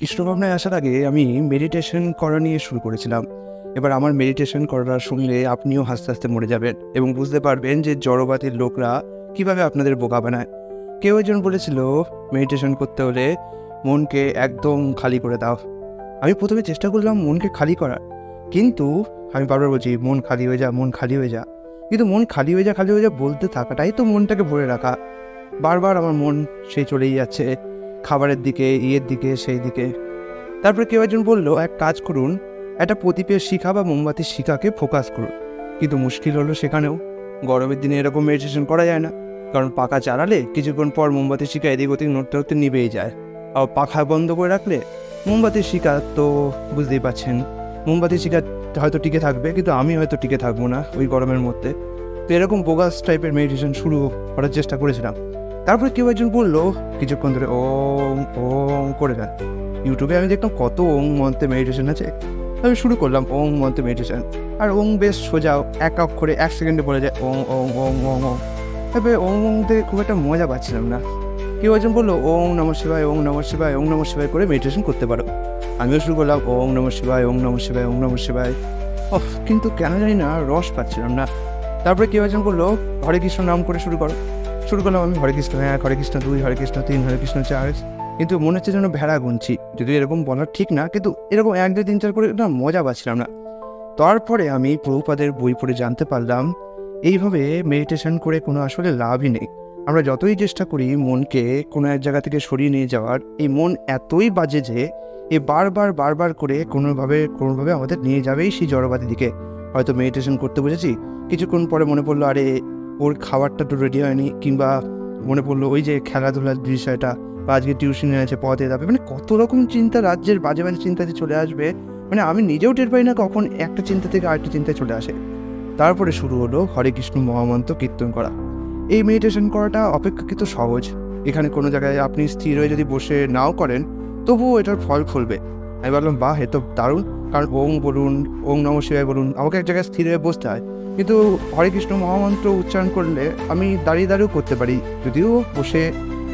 কৃষ্ণ ভাবনায় আসার আগে আমি মেডিটেশন করা নিয়ে শুরু করেছিলাম। এবার আমার মেডিটেশন করাটা শুনলে আপনিও হাসতে হাসতে মরে যাবেন এবং বুঝতে পারবেন যে জড়বাতির লোকরা কীভাবে আপনাদের বোকা বানায়। কেউ একজন বলেছিল মেডিটেশন করতে হলে মনকে একদম খালি করে দাও। আমি প্রথমে চেষ্টা করলাম মনকে খালি করার। কিন্তু আমি বারবার বলছি, মন খালি হয়ে যা, মন খালি হয়ে যা। কিন্তু মন খালি হয়ে যা, খালি হয়ে যা বলতে থাকাটাই তো মনটাকে ভরে রাখা। বারবার আমার মন সে চলেই যাচ্ছে। খাবারের দিকে, ইয়ের দিকে, সেই দিকে। তারপরে কেউ একজন বলল, এক কাজ করুন, একটা প্রদীপের শিখা বা মোমবাতির শিখাকে ফোকাস করুন। কিন্তু মুশকিল হলো সেখানেও। গরমের দিনে এরকম মেডিটেশন করা যায় না। কারণ পাখা চালালে কিছুক্ষণ পর মোমবাতির শিখা এদিক ওদিক, নড়তে নড়তে নিভেই যায়। আর পাখা বন্ধ করে রাখলে মোমবাতির শিখা তো বুঝতেই পাচ্ছেন মোমবাতির শিখা হয়তো টিকে থাকবে, কিন্তু আমি হয়তো টিকে থাকব না ওই গরমের মধ্যে। তো এরকম বোগাস টাইপের মেডিটেশন শুরু করার চেষ্টা করেছিলাম। তারপরে কেউ একজন বলল কিছুক্ষণ ধরে, ওম ওম, করে দেন। ইউটিউবে আমি দেখলাম কত ওং মন্ত্রে মেডিটেশন আছে। আমি শুরু করলাম ওং মন্ত্রে মেডিটেশন আর ওং বেশ সোজা, এক অক্ষরে, এক সেকেন্ডে বলে যায় ওং ওং ওং ওং ওং তবে ওং ওং থেকে খুব একটা মজা পাচ্ছিলাম না। কেউ একজন বলল ওং নম শিবায় ওং নম শিবায় ওং নম শিবায়, করে মেডিটেশন করতে পারো। আমিও শুরু করলাম ওং নম শিবায় ওং নম শিবায় ওং নম শিবায়। অফ কিন্তু কেন জানি না, রস পাচ্ছিলাম না। তারপরে কেউ একজন বলল, হরে কৃষ্ণ নাম করে শুরু করো। শুরু করলাম আমি হরে কৃষ্ণ এক, হরে কৃষ্ণ দুই, হরে কৃষ্ণ তিন, হরে কৃষ্ণ চার। কিন্তু মনে হচ্ছে যেন ভেড়া গুনছি। যদি এরকম বলা ঠিক না, কিন্তু এরকম এক, দুই, তিন, চার করে না মজা পাচ্ছিলাম না। তারপরে আমি প্রভুপাদের বই পড়ে জানতে পারলাম, এইভাবে মেডিটেশন করে কোনো আসলে লাভই নেই। আমরা যতই চেষ্টা করি মনকে কোনো এক জায়গা থেকে সরিয়ে নিয়ে যাওয়ার, এই মন এতই বাজে যে এ বারবার বারবার করে কোনোভাবে কোনোভাবে আমাদের নিয়ে যাবেই সেই জড়বাদের দিকে। হয়তো মেডিটেশন করতে বুঝেছি, কিছুক্ষণ পরে মনে পড়ল, আরে ওর খাবারটা তো রেডি হয়নি কিংবা মনে পড়ল ওই যে খেলাধুলার বিষয়টা বা আজকে টিউশনে আছে পথে যাবে। মানে কত রকম চিন্তা রাজ্যের বাজে বাজে চিন্তা যে চলে আসবে। মানে আমি নিজেও টের পাই না কখন একটা চিন্তা থেকে আরেকটা চিন্তায় চলে আসে। তারপরে শুরু হলো হরে কৃষ্ণ মহামন্ত্র কীর্তন করা। এই মেডিটেশন করাটা অপেক্ষাকৃত সহজ। এখানে কোনো জায়গায় আপনি স্থির হয়ে যদি বসে নাও করেন, তবুও এটার ফল খুলবে। আমি ভাবলাম, বাহ, এ তো দারুণ। কারণ ওং বলুন ওং নম শিবায় বলুন, আমাকে এক জায়গায় স্থির হয়ে বসতে হয়। কিন্তু হরে কৃষ্ণ মহামন্ত্র উচ্চারণ করলে আমি দাঁড়িয়ে দাঁড়িয়েও করতে পারি। যদিও বসে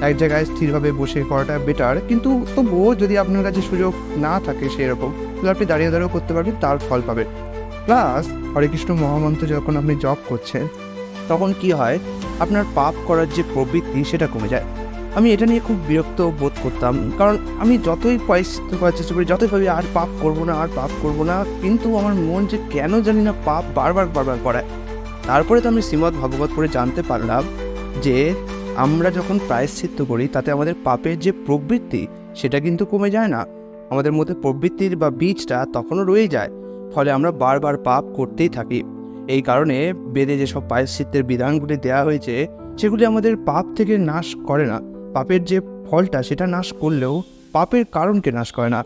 এক জায়গায় স্থিরভাবে বসে করাটা বেটার কিন্তু তবুও যদি আপনার কাছে সুযোগ না থাকে সেরকম, তাহলে আপনি দাঁড়িয়ে দাঁড়িয়েও করতে পারবেন, তার ফল পাবেন। প্লাস হরে কৃষ্ণ মহামন্ত্র যখন আপনি জপ করছেন, তখন কি হয়? আপনার পাপ করার যে প্রবৃত্তি, সেটা কমে যায়। আমি এটা নিয়ে খুব বিরক্ত বোধ করতাম। কারণ আমি যতই পয়সা চেষ্টা করি, যতই ভাবি আর পাপ করব না, আর পাপ করব না, কিন্তু আমার মন যে কেন জানি না পাপ বারবার বারবার করায় তারপরে তো আমি শ্রীমৎ ভাগবত পড়ে জানতে পারলাম যে, আমরা যখন প্রায়শ্চিত্ত করি, তাতে আমাদের পাপের যে প্রবৃত্তি, সেটা কিন্তু কমে যায় না। আমাদের মধ্যে প্রবৃত্তির বা বীজটা তখনও রয়ে যায়, ফলে আমরা বারবার পাপ করতেই থাকি। এই কারণে বেদে যেসব প্রায়শ্চিত্তের বিধানগুলি দেওয়া হয়েছে, সেগুলি আমাদের পাপ থেকে নাশ করে না। পাপের যে ফলটা সেটা নাশ করলেও পাপের কারণকে নাশ করে না।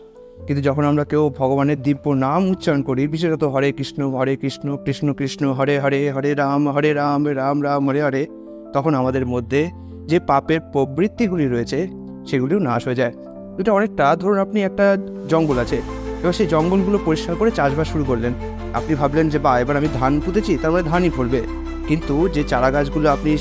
কিন্তু যখন আমরা কেউ ভগবানের দিব্য নাম উচ্চারণ করি, বিশেষত হরে কৃষ্ণ হরে কৃষ্ণ কৃষ্ণ কৃষ্ণ, হরে হরে হরে রাম হরে রাম রাম রাম, হরে হরে, তখন আমাদের মধ্যে যে পাপের প্রবৃত্তিগুলি রয়েছে, সেগুলিও নাশ হয়ে যায়। এটা অনেকটা, ধরুন আপনি একটা জঙ্গল আছে, এবার সেই জঙ্গলগুলো পরিষ্কার করে চাষবাস শুরু করলেন। আপনি ভাবলেন যে বা এবার আমি ধান পুঁতেছি, তার মানে ধানই ফলবে। কিন্তু যে চারা গাছগুলো আপনি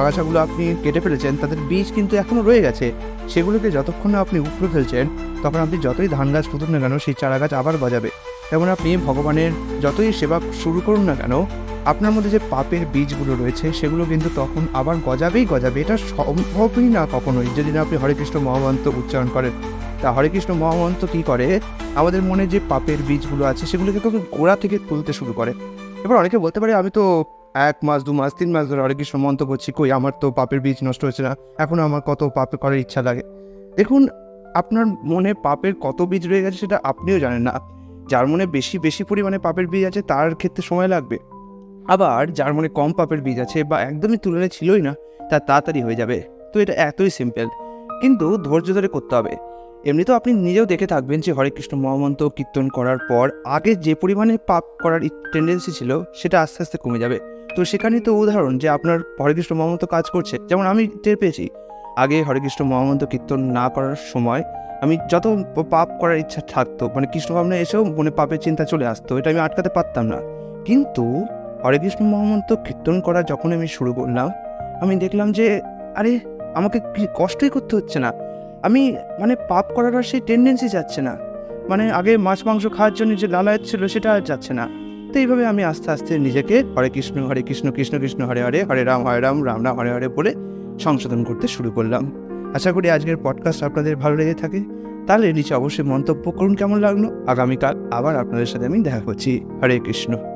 আগাছাগুলো আপনি কেটে ফেলেছেন, তাদের বীজ কিন্তু এখনও রয়ে গেছে। সেগুলোকে যতক্ষণ না আপনি উপড়ে ফেলছেন, তখন আপনি যতই ধান গাছ পুঁতুন না কেন, সেই চারা গাছ আবার গজাবে। তেমন আপনি ভগবানের যতই সেবা শুরু করুন না কেন, আপনার মধ্যে যে পাপের বীজগুলো রয়েছে, সেগুলো কিন্তু তখন আবার গজাবেই গজাবে। এটা সম্ভবই না কখনোই। যদি না আপনি হরে কৃষ্ণ মহামন্ত্র উচ্চারণ করেন, তা হরে কৃষ্ণ মহামন্ত্র কী করে? আমাদের মনে যে পাপের বীজগুলো আছে, সেগুলোকে কিন্তু গোড়া থেকে তুলতে শুরু করে। এবার অনেকে বলতে পারে, আমি তো এক মাস, দু মাস, তিন মাস ধরে হরে মন্ত্র করছি কই আমার তো পাপের বীজ নষ্ট হচ্ছে না। এখনও আমার কত পাপ করার ইচ্ছা লাগে। দেখুন, আপনার মনে পাপের কত বীজ রয়ে গেছে সেটা আপনিও জানেন না। যার মনে বেশি বেশি পরিমাণে পাপের বীজ আছে, তার ক্ষেত্রে সময় লাগবে। আবার যার মনে কম পাপের বীজ আছে বা একদমই তুলনে ছিলই না, তা তাড়াতাড়ি হয়ে যাবে। তো এটা এতই সিম্পল কিন্তু ধৈর্য ধরে করতে হবে। এমনিতেও আপনি নিজেও দেখে থাকবেন যে হরে কৃষ্ণ মহামন্ত্র কীর্তন করার পর আগে যে পরিমাণে পাপ করার টেন্ডেন্সি ছিল, সেটা আস্তে আস্তে কমে যাবে। তো সেখানেই তো উদাহরণ যে আপনার হরেকৃষ্ণ মহামন্ত কাজ করছে। যেমন আমি টের পেয়েছি, আগে হরেকৃষ্ণ মহামন্ত কীর্তন না করার সময় আমি যত পাপ করার ইচ্ছা থাকতো মানে কৃষ্ণ ভাবনা এসেও মনে পাপের চিন্তা চলে আসতো, এটা আমি আটকাতে পারতাম না। কিন্তু হরে কৃষ্ণ মহামন্ত্র কীর্তন করা যখন আমি শুরু করলাম, আমি দেখলাম যে, আরে, আমাকে কষ্টই করতে হচ্ছে না। আমি মানে পাপ করার সেই টেন্ডেন্সি যাচ্ছে না। মানে আগে মাছ মাংস খাওয়ার জন্য যে লালায়ত ছিল সেটা আর যাচ্ছে না। তো এইভাবে আমি আস্তে আস্তে নিজেকে হরে কৃষ্ণ হরে কৃষ্ণ কৃষ্ণ কৃষ্ণ, হরে হরে হরে রাম হরে রাম রাম রাম, হরে হরে বলে সংশোধন করতে শুরু করলাম। আশা করি আজকের পডকাস্ট আপনাদের ভালো লেগে থাকে। তাহলে নিচে অবশ্যই মন্তব্য করুন কেমন লাগল। আগামীকাল আবার আপনাদের সাথে আমি দেখা করছি। হরে কৃষ্ণ।